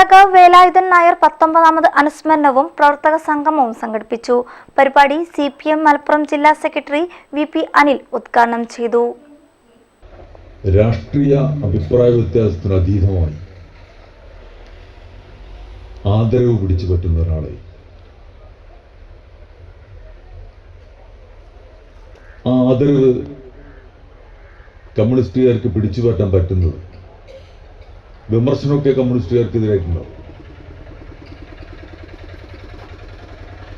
സഖാവ് വേലായുധൻ നായർ പത്തൊമ്പതാമത് അനുസ്മരണവും പ്രവർത്തക സംഗമവും സംഘടിപ്പിച്ചു. പരിപാടി സി പി എം മലപ്പുറം ജില്ലാ സെക്രട്ടറി വി പി അനിൽ ഉദ്ഘാടനം ചെയ്തു. രാഷ്ട്രീയ അഭിപ്രായ വ്യത്യാസത്തിന് അതീതമായി ആദരവ് പിടിച്ചു പറ്റുന്ന ഒരാളെ ആ ആദരവ് കമ്മ്യൂണിസ്റ്റുകാർക്ക് പിടിച്ചു പറ്റാൻ പറ്റുന്നത് വിമർശനമൊക്കെ കമ്മ്യൂണിസ്റ്റുകാർക്കെതിരായിട്ടുണ്ടാവും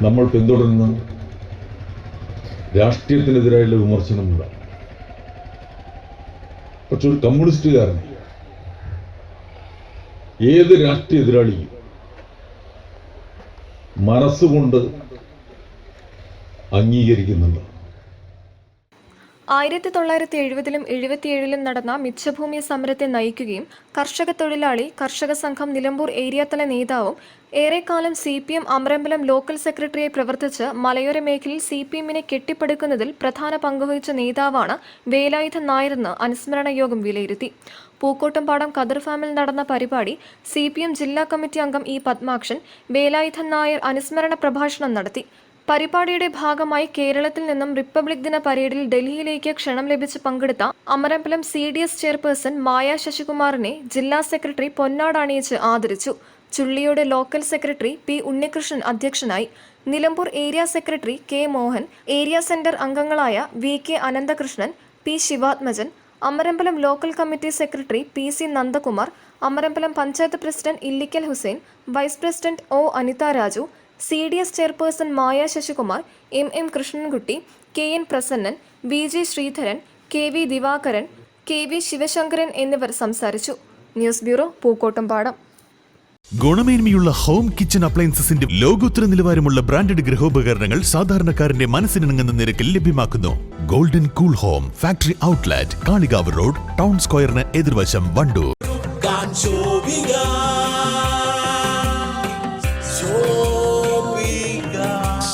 നമ്മൾ പിന്തുടരുന്ന രാഷ്ട്രീയത്തിനെതിരായുള്ള വിമർശനമുണ്ടാവും പക്ഷെ ഒരു കമ്മ്യൂണിസ്റ്റുകാരൻ ഏത് രാഷ്ട്രീയ എതിരാളിയും മനസ്സുകൊണ്ട് അംഗീകരിക്കുന്നുണ്ട്? ആയിരത്തി തൊള്ളായിരത്തി എഴുപതിലും എഴുപത്തിയേഴിലും നടന്ന മിച്ചഭൂമി സമരത്തെ നയിക്കുകയും കർഷക തൊഴിലാളി കർഷക സംഘം നിലമ്പൂർ ഏരിയാതല നേതാവും ഏറെക്കാലം C P M Amarambalam local സെക്രട്ടറിയായി പ്രവർത്തിച്ച് മലയോര മേഖലയിൽ സി പി എമ്മിനെ കെട്ടിപ്പടുക്കുന്നതിൽ പ്രധാന പങ്കുവഹിച്ച നേതാവാണ് വേലായുധൻ നായരെന്ന് അനുസ്മരണ യോഗം വിലയിരുത്തി. പൂക്കോട്ടുംപാടം കതിർ ഫാമിൽ നടന്ന പരിപാടി സി പി എം ജില്ലാ കമ്മിറ്റി അംഗം ഇ പത്മാക്ഷൻ വേലായുധൻ നായർ അനുസ്മരണ പ്രഭാഷണം നടത്തി. പരിപാടിയുടെ ഭാഗമായി കേരളത്തിൽ നിന്നും റിപ്പബ്ലിക് ദിന പരേഡിൽ ഡൽഹിയിലേക്ക് ക്ഷണം ലഭിച്ച് പങ്കെടുത്ത Amarambalam C D S chairperson Maya ശശികുമാറിനെ ജില്ലാ സെക്രട്ടറി പൊന്നാട് അണിയിച്ച് ആദരിച്ചു. ചുള്ളിയുടെ ലോക്കൽ സെക്രട്ടറി പി ഉണ്ണികൃഷ്ണൻ അധ്യക്ഷനായി. Nilambur area secretary K Mohan area centre അംഗങ്ങളായ V K Ananthakrishnan P Sivathmajan Amarambalam local committee secretary P C Nandakumar Amarambalam panchayat president Illikkal Hussain vice president O Anitha Raju C D S chairperson Maya Sasikumar M M Krishnankutty K N Prasannan V J Sreedharan K V Divakaran K V Sivasankaran എന്നിവർ സംസാരിച്ചു. News bureau Pookkottumpadam. ഗുണമേന്മയുള്ള home kitchen അപ്ലയൻസസിന്റെ ലോകോത്തര നിലവാരമുള്ള branded ഗൃഹോപകരണങ്ങൾ സാധാരണക്കാരന്റെ മനസ്സിനിണങ്ങുന്ന നിരക്കിൽ ലഭ്യമാക്കുന്നു. Golden cool home factory outlet Kalikavu road town സ്ക്വയറിന് എതിർവശം Wandoor.